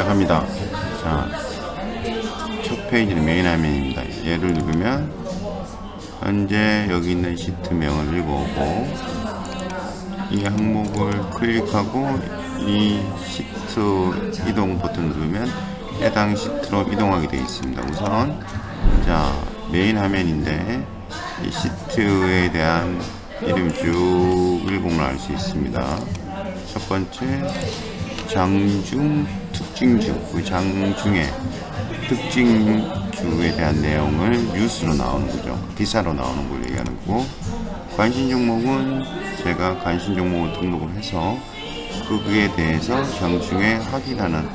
시작합니다. 자, 첫 페이지는 메인 화면입니다. 얘를 누르면 현재 여기 있는 시트명을 읽어오고 이 항목을 클릭하고 이 시트 이동 버튼 누르면 해당 시트로 이동하게 되어 있습니다. 우선 자 메인 화면인데 이 시트에 대한 이름 쭉 읽어보면 알수 있습니다. 첫 번째 장중 특징주, 그 장중의 특징주에 대한 내용을 뉴스로 나오는 거죠. 기사로 나오는 걸 얘기하는 거고, 관심 종목은 제가 관심 종목을 등록을 해서 그에 대해서 장중에 확인하는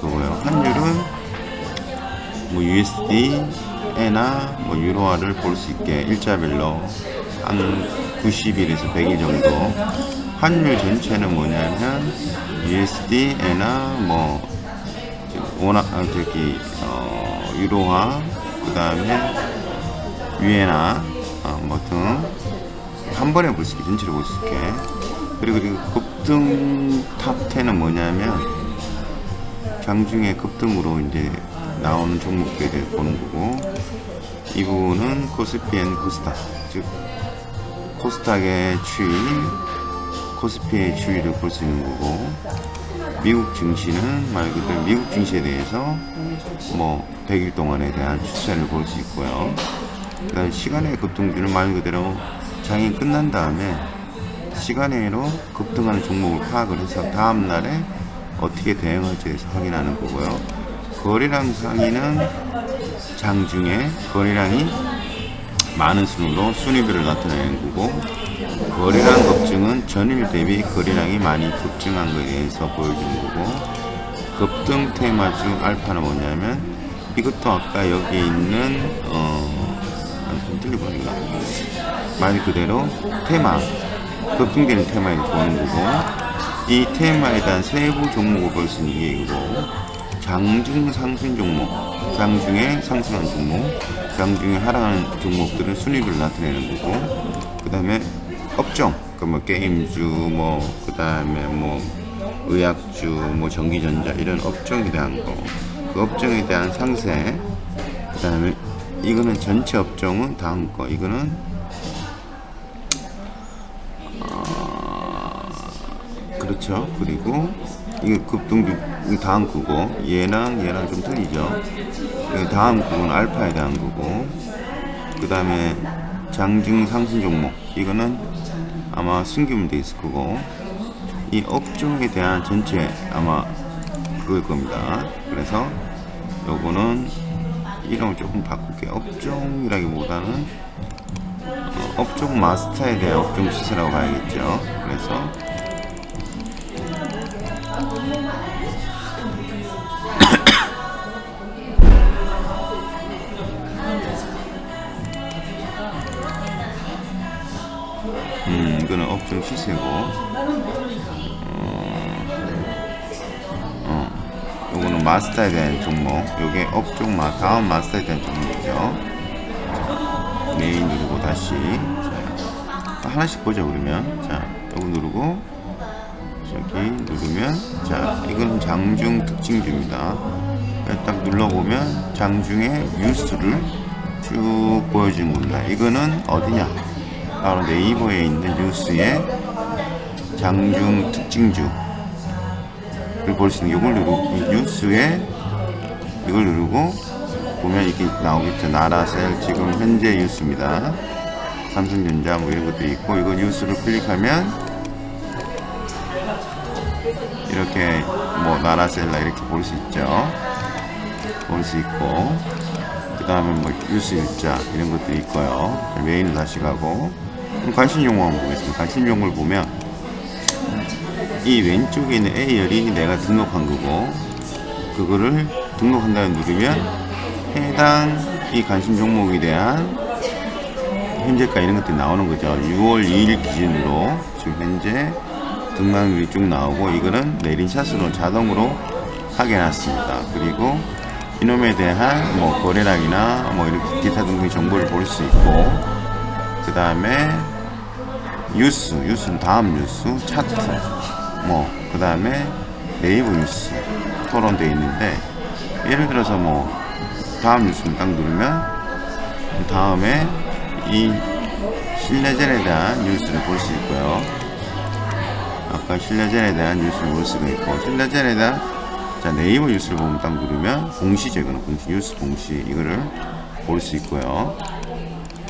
그거예요. 환율은 뭐 USD에나 뭐 유로화를 볼 수 있게 일자별로 한 90일에서 100일 정도 환율 전체는 뭐냐면 USD에나 뭐 원화 아, 저기 어, 유로화 그 다음에 위에나 어, 뭐등한 번에 볼 수 있게 전체를 볼 수 있게. 그리고 그 급등 탑 10은 뭐냐면 장중에 급등으로 이제 나오는 종목들에 대해 보는 거고 이 부분은 코스피 앤 코스닥. 즉 코스닥의 추이 코스피의 추이를 볼 수 있는 거고 미국 증시는 말 그대로 미국 증시에 대해서 뭐 100일 동안에 대한 추세를 볼 수 있고요. 그다음 시간의 급등주는 말 그대로 장이 끝난 다음에 시간외로 급등하는 종목을 파악을 해서 다음 날에 어떻게 대응할지에서 확인하는 거고요. 거래량 상위는 장중에 거래량이 많은 순으로 순위별을 나타내는 거고 거래량 급증은 전일 대비 거래량이 많이 급증한 것에 대해서 보여주는 거고 급등 테마주 알파는 뭐냐면 이것도 아까 여기 있는 어, 아, 좀 틀리보니까 말 그대로 테마 급등되는 테마에 보는 거고 이 테마에 대한 세부 종목을 볼 수 있는 게 이거고 장중 상승 종목 장중에 상승한 종목 장중에 하락하는 종목들은 순위별로 나타내는 거고 그 다음에 업종. 그뭐 게임주 뭐 그 다음에 뭐 의약주 뭐 전기전자 이런 업종에 대한 거. 그 업종에 대한 상세. 그 다음에 이거는 전체 업종은 다음 거. 이거는 그렇죠. 그리고 이게 급등주 이 다음 거고. 얘랑 얘랑 좀 틀리죠. 이 다음 거는 알파에 대한 거고. 그 다음에 장중 상승 종목. 이거는 아마 숨기면 돼 있을 거고 이 업종에 대한 전체 아마 그걸 겁니다. 그래서 요거는 이름을 조금 바꿀게요. 업종이라기보다는 어, 업종 마스터에 대한 업종 시세라고 봐야겠죠. 그래서 음, 이거는 업종 시세고, 어, 어, 요거는 마스터에 대한 종목, 요게 업종 마, 다음 마스터에 대한 종목이죠. 자, 메인 누르고 다시, 자, 하나씩 보죠, 그러면. 자, 요거 누르고, 저기 누르면, 자, 이건 장중 특징주입니다. 딱 눌러보면, 장중의 뉴스를 쭉 보여주는 겁니다. 이거는 어디냐? 바로 네이버에 있는 뉴스의 장중 특징주를 볼 수 있는 이걸 누르고 이 뉴스에 이걸 누르고 보면 이렇게 나오겠죠. 나라셀 지금 현재 뉴스입니다. 삼성전자 뭐 이런 것도 있고 이거 뉴스를 클릭하면 이렇게 뭐 나라셀라 이렇게 볼 수 있죠. 볼 수 있고 그 다음에 뭐 뉴스 일자 이런 것도 있고요. 메인으로 다시 가고 관심 용어 한번 보겠습니다. 관심 용어를 보면 이 왼쪽에 있는 A열이 내가 등록한 거고 그거를 등록한 다음에 누르면 해당 이 관심 종목에 대한 현재가 이런 것들이 나오는 거죠. 6월 2일 기준으로 지금 현재 등락률이 쭉 나오고 이거는 내린 샷으로 자동으로 해놨습니다. 그리고 이놈에 대한 뭐 거래량이나 뭐 이렇게 기타 등등의 정보를 볼 수 있고 그 다음에 뉴스, 뉴스는 다음 뉴스, 차트, 뭐, 그 다음에 네이버 뉴스 토론돼 있는데 예를 들어서 뭐 다음 뉴스를 딱 누르면 다음에 이 신뢰전에 대한 뉴스를 볼 수 있고요. 아까 신뢰전에 대한 뉴스를 볼 수가 있고 신뢰전에 대한 자 네이버 뉴스를 보면 딱 누르면 공시죠 이거는 공시 뉴스 공시 이거를 볼 수 있고요.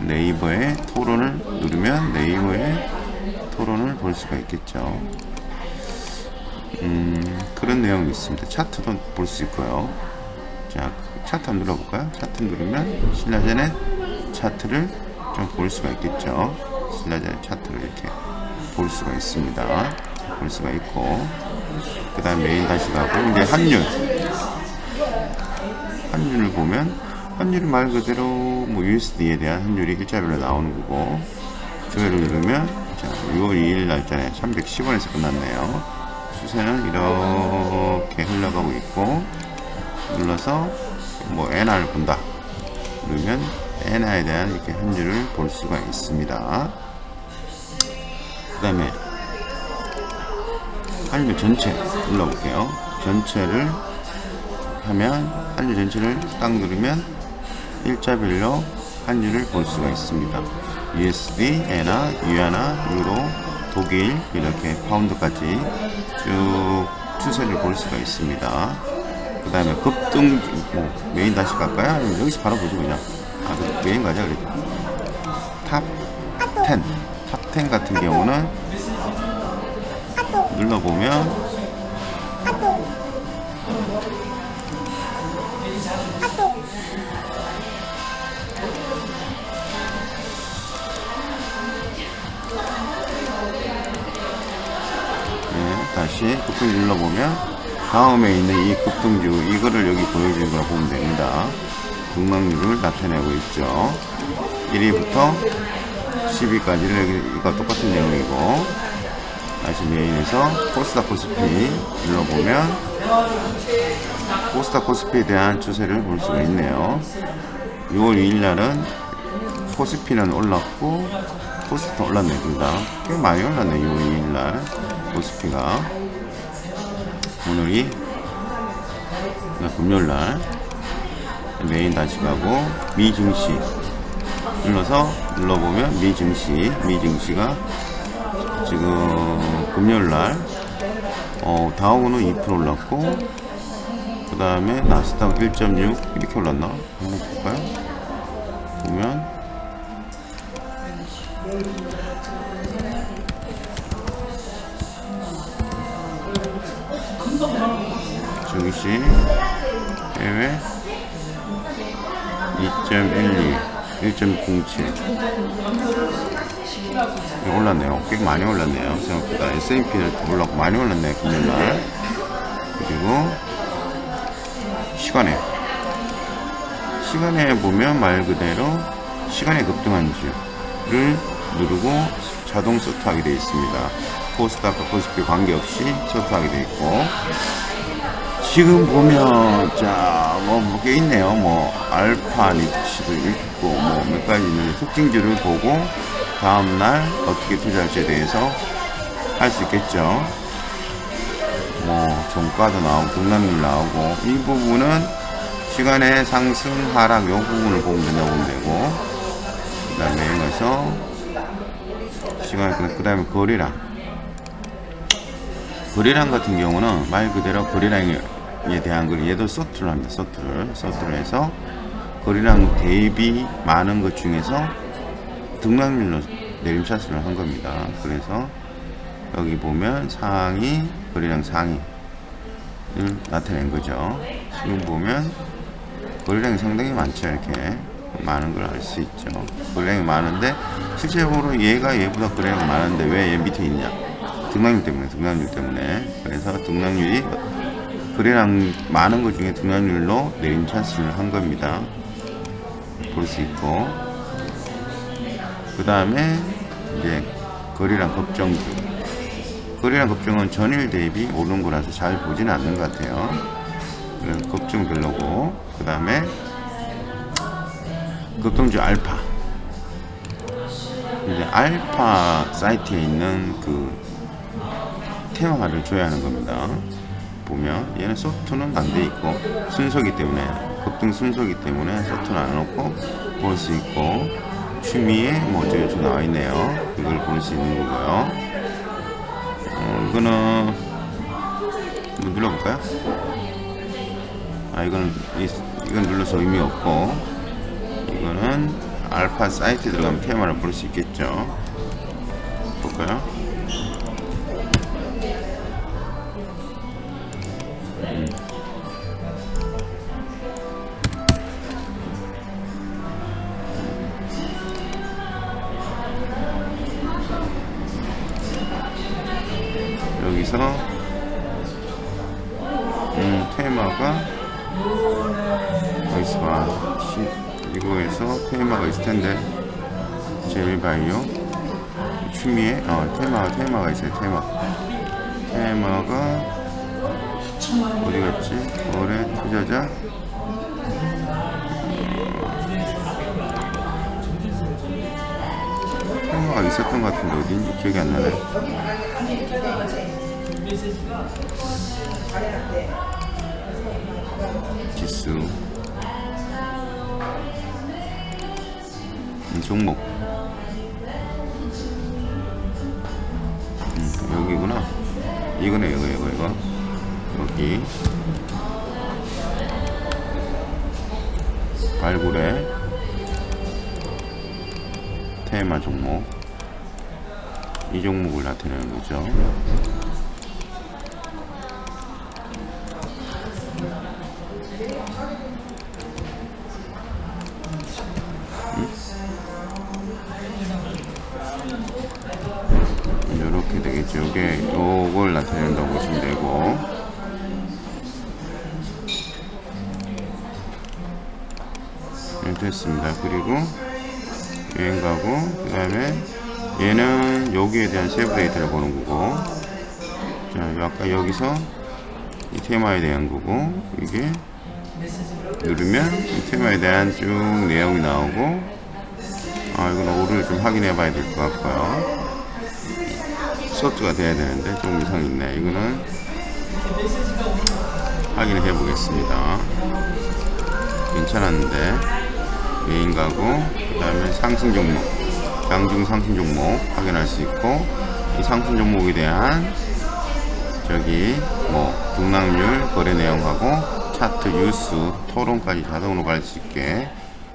네이버의 토론을 누르면 네이버의 토론을 볼 수가 있겠죠. 음, 그런 내용이 있습니다. 차트도 볼 수 있고요. 자, 차트 한번 눌러볼까요? 차트 누르면 신라젠의 차트를 좀 볼 수가 있겠죠. 신라젠의 차트를 이렇게 볼 수가 있습니다. 볼 수가 있고, 그 다음 메인 다시 가고, 이제 환율. 환율을 보면, 환율은 말 그대로 뭐 USD에 대한 환율이 일자별로 나오는 거고, 조회를 누르면, 자, 6월 2일 날짜에 310원에서 끝났네요. 추세는 이렇게 흘러가고 있고, 눌러서 뭐 엔화를 본다. 누르면 엔화에 대한 이렇게 환율을 볼 수가 있습니다. 그 다음에 환율 전체 눌러볼게요. 전체를 하면 환율 전체를 딱 누르면 일자별로 환율을 볼 수가 있습니다. USD, 엔화, 위안화, 유로, 독일 이렇게 파운드까지 쭉 추세를 볼 수가 있습니다. 그 다음에 급등 뭐 메인 다시 갈까요? 아니면 여기서 바로 보죠 그냥 아 그 메인 가자 그래도 탑10 탑10 같은 경우는 눌러보면 다시 급등 눌러보면 다음에 있는 이 급등주 이거를 여기 보여주는 걸 보면 됩니다. 등락률을 나타내고 있죠. 1위부터 10위까지를 여기 이거 똑같은 내용이고 다시 메인에서 코스닥 코스피 눌러보면 코스닥 코스피에 대한 추세를 볼 수가 있네요. 6월 2일 날은 코스피는 올랐고 코스피는 올랐네 둘다 꽤 많이 올랐네 6월 2일 날 코스피가 오늘이 금요일날 메인 다시 가고 미 증시 눌러서 눌러보면 미 증시 미 증시가 지금 금요일날 어, 다우는 2% 올랐고 그 다음에 나스닥 1.6 이렇게 올랐나 한번 볼까요? 보면 증시 해외 2.12 1.07 올랐네요. 꽤 많이 올랐네요. 생각보다 S&P는 올랐고 많이 올랐네요. 금요일날 그리고 시간에 시간에 보면 말 그대로 시간에 급등한 주를 누르고 자동 서트하게 되어 있습니다. 코스닥과 코스피 관계없이 서트하게 되어 있고 지금 보면 자뭐 꽤 있네요. 뭐 알파 리치도 있고 뭐 몇 가지 있는데 특징주를 보고 다음 날 어떻게 투자할지에 대해서 할 수 있겠죠. 뭐 종가도 나오고 등락률 나오고 이 부분은 시간의 상승 하락 이 부분을 보면 된다고 보면 되고 그 다음에 여기서 시간 그 다음에 거리랑 거리랑 같은 경우는 말 그대로 거리랑 에 대한 걸 얘도 서트를 합니다. 서트를 서트를 해서 거리랑 대비 많은 것 중에서 등락률로 내림차트를 한 겁니다. 그래서 여기 보면 상위 거리랑 상위를 나타낸 거죠. 지금 보면 거리량이 상당히 많죠. 이렇게 많은 걸 알 수 있죠. 거리량이 많은데 실제적으로 얘가 얘보다 거리량이 많은데 왜 얘 밑에 있냐? 등락률 때문에 등락률 때문에 그래서 등락률이 거리량 많은 것 중에 등락률로 내림 찬스를 한 겁니다. 볼 수 있고 그 다음에 이제 거리랑 급정주 거리랑 급정은 전일 대비 오른 거라서 잘 보지는 않는 것 같아요. 급정 별로고 그 다음에 급등주 알파 이제 알파 사이트에 있는 그 테마를 줘야 하는 겁니다. 보시면 얘는 안돼 있고 순서기 때문에 급등 순서기 때문에 소프트는 안 넣고 볼 수 있고 취미에 뭐 어쩌고저쩌고 나와 있네요. 이걸 볼 수 있는 거고요. 어, 이거는 한번 눌러볼까요? 아 이거는 이, 이건 눌러서 의미 없고 이거는 알파 사이트 들어가면 테마를 볼수 있겠죠. 볼까요? 텐데 제일바이오. 취미에 어 테마 테마가 있어요 테마. 테마가 어디 갔지? 거래 투자자? 어, 테마가 있었던 것 같은데 어딘지 기억이 안 나네. 지수. 이 종목 음, 여기구나. 이거네 이거 이거 이거. 여기. 발굴의 테마 종목. 이 종목을 나타내는 거죠 이렇게 되겠죠. 이게 요걸 나타낸다고 보시면 되고 네, 됐습니다. 그리고 여행 가고 그 다음에 얘는 여기에 대한 세부 데이터를 보는 거고 자 아까 여기서 이 테마에 대한 거고 이게 누르면 이 테마에 대한 쭉 내용이 나오고 아 이건 오를 좀 확인해 봐야 될 것 같고요 소프트가 돼야 되는데 좀 이상이 있네. 이거는 확인을 해 보겠습니다. 괜찮았는데 메인 가고 그 다음에 상승 종목 장중 상승 종목 확인할 수 있고 이 상승 종목에 대한 저기 뭐 등락률 거래 내용하고 차트 뉴스 토론까지 자동으로 갈 수 있게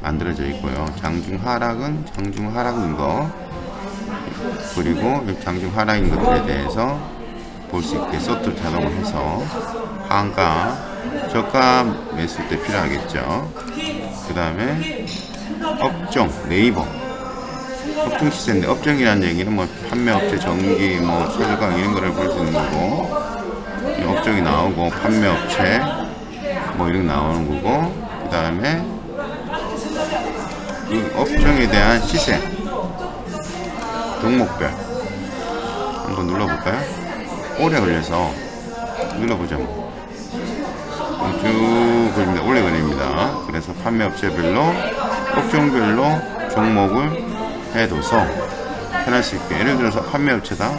만들어져 있고요. 장중 하락은 장중 하락인 거 그리고 이 장중 하락인 것들에 대해서 볼 수 있게 소트 자동을 해서 한가 저가 매수 때 필요하겠죠. 그 다음에 업종 네이버 업종 시세인데 업종이라는 얘기는 뭐 판매업체 전기 뭐 철강 이런 거를 볼 수 있는 거고 이 업종이 나오고 판매업체 뭐 이런 거 나오는 거고 그 다음에 그 업종에 대한 시세 종목별 한번 눌러볼까요? 오래 걸려서 눌러보죠. 쭉 걸립니다. 오래 걸립니다. 그래서 판매 업체별로 업종별로 종목을 해둬서 편할 수 있게 예를 들어서 판매 업체다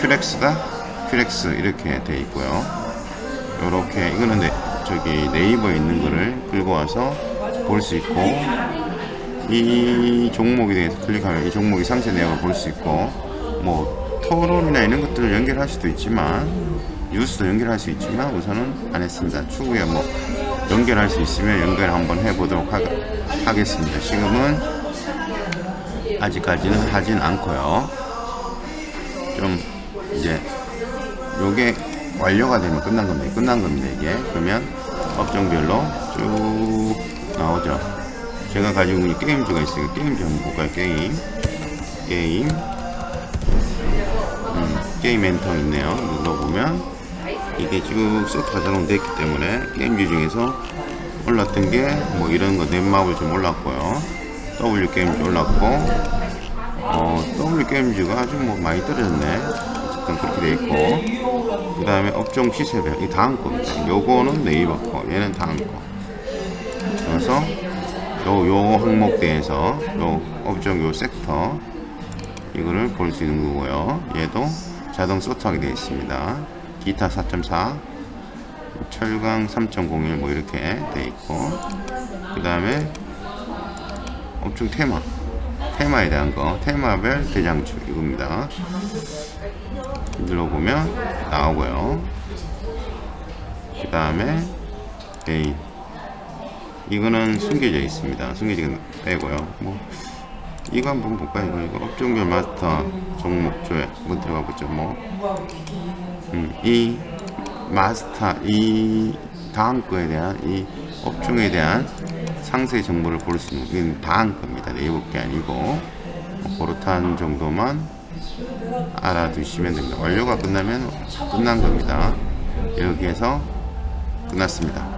큐렉스다 큐렉스 이렇게 돼 있고요. 요렇게 이거는 네, 저기 네이버에 있는 거를 끌고 와서 볼 수 있고 이 종목에 대해서 클릭하면 이 종목의 상세 내용을 볼 수 있고 뭐 토론이나 이런 것들을 연결할 수도 있지만 뉴스도 연결할 수 있지만 우선은 안 했습니다. 추후에 뭐 연결할 수 있으면 연결 한번 해보도록 하, 하겠습니다. 지금은 아직까지는 하진 않고요. 좀 이제 요게 완료가 되면 끝난 겁니다. 끝난 겁니다. 이게 그러면 업종별로 쭉 나오죠. 제가 가지고 있는 게임즈가 있어요. 게임즈 한번 볼까요? 게임. 게임. 음, 게임 엔터 있네요. 눌러보면 이게 쭉 세트가 자동 됐기 때문에 게임즈 중에서 올랐던 게 뭐 이런 거 넷마블 좀 올랐고요. W 게임즈 올랐고 어, W 게임즈가 아주 뭐 많이 떨어졌네. 어쨌든 그렇게 돼 있고 그 다음에 업종 시세별 이 다음 겁니다. 요거는 네이버 거, 얘는 다음 거. 그래서 요, 요 항목대에서 요 업종 요 섹터 이거를 볼 수 있는 거고요. 얘도 자동 소트하게 되어 있습니다. 기타 4.4 철강 3.01 뭐 이렇게 돼 있고 그 다음에 업종 테마 테마에 대한 거 테마별 대장주 이겁니다 눌러보면 나오고요 그 다음에 A 이거는 숨겨져 있습니다 숨겨진 빼고요 뭐 이거 한번 볼까요 이거, 이거 업종별 마스터 종목 조회 한번 들어가 보죠 뭐 음, 이 마스터 이 다음 거에 대한 이 업종에 대한 상세 정보를 볼 수 있는 이건 다음 겁니다. 네이버 게 아니고 뭐 그렇다는 정도만 알아두시면 됩니다. 완료가 끝나면 끝난 겁니다. 여기에서 끝났습니다.